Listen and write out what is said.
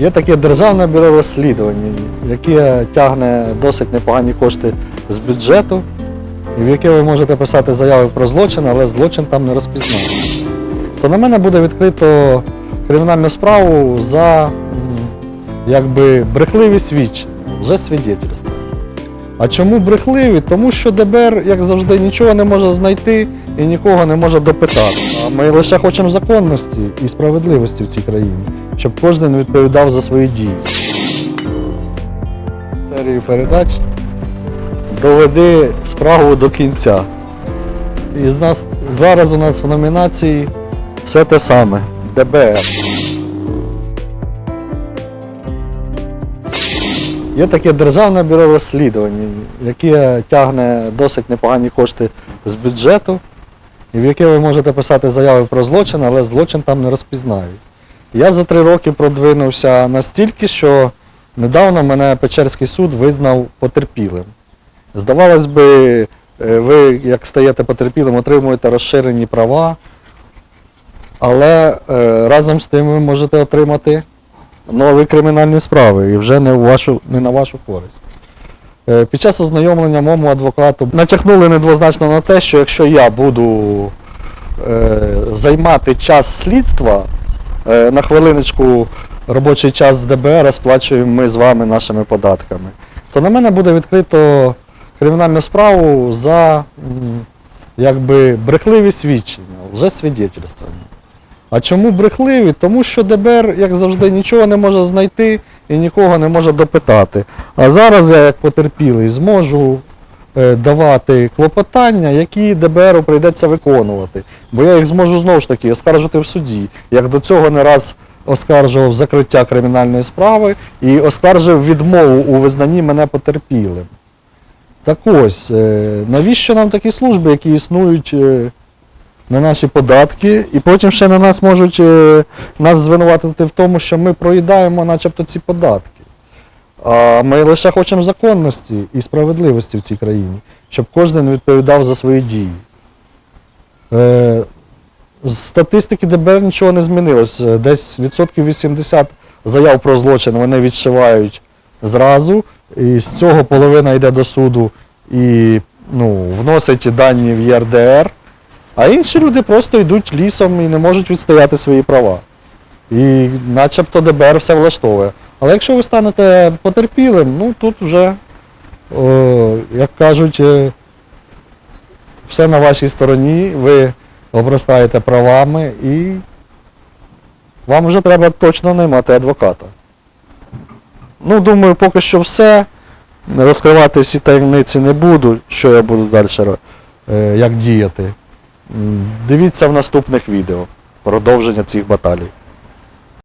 Є таке державне бюро розслідувань, яке тягне досить непогані кошти з бюджету, в яке ви можете писати заяви про злочин, але злочин там не розпізнають. То на мене буде відкрито кримінальну справу за якби брехливі свідчення, вже свідетельство. А чому брехливі? Тому що ДБР, як завжди, нічого не може знайти і нікого не може допитати. Ми лише хочемо законності і справедливості в цій країні, щоб кожен відповідав за свої дії. Серію передач доведи справу до кінця. І з нас зараз у нас в номінації все те саме ДБР. Є таке державне бюро розслідувань, яке тягне досить непогані кошти з бюджету, і в яке ви можете писати заяви про злочин, але злочин там не розпізнають. Я за три роки продвинувся настільки, що недавно мене Печерський суд визнав потерпілим. Здавалось би, е, ви, як стаєте потерпілим, отримуєте розширені права, але е, разом з тим ви можете отримати нові кримінальні справи і вже не, вашу, не на вашу користь. Е, Під час ознайомлення моєму адвокату натякнули недвозначно на те, що якщо я буду е, займати час слідства, е, на хвилиночку робочий час з ДБР сплачуємо ми з вами нашими податками, то на мене буде відкрито кримінальну справу за якби брехливі свідчення, лжесвідетельствами. А чому брехливі? Тому що ДБР, як завжди, нічого не може знайти і нікого не може допитати. А зараз я, як потерпілий, зможу е, давати клопотання, які ДБРу прийдеться виконувати. Бо я їх зможу знову ж таки оскаржити в суді, як до цього не раз оскаржував закриття кримінальної справи і оскаржив відмову у визнанні мене потерпілим. Так ось, е, навіщо нам такі служби, які існують е, на наші податки, і потім ще на нас можуть е, нас звинуватити в тому, що ми проїдаємо начебто ці податки. А ми лише хочемо законності і справедливості в цій країні, щоб кожен відповідав за свої дії. Е, з статистики ДБР нічого не змінилось. Е, Десь відсотків 80 заяв про злочин вони відшивають зразу, і з цього половина йде до суду і ну, вносить дані в ЄРДР. А інші люди просто йдуть лісом і не можуть відстояти свої права. І начебто ДБР все влаштовує. Але якщо ви станете потерпілим, ну тут вже, о, як кажуть, е, все на вашій стороні, ви обростаєте правами і вам вже треба точно наймати адвоката. Ну, думаю, поки що все. Розкривати всі таємниці не буду, що я буду далі е, як діяти. Дивіться в наступних відео продовження цих баталій.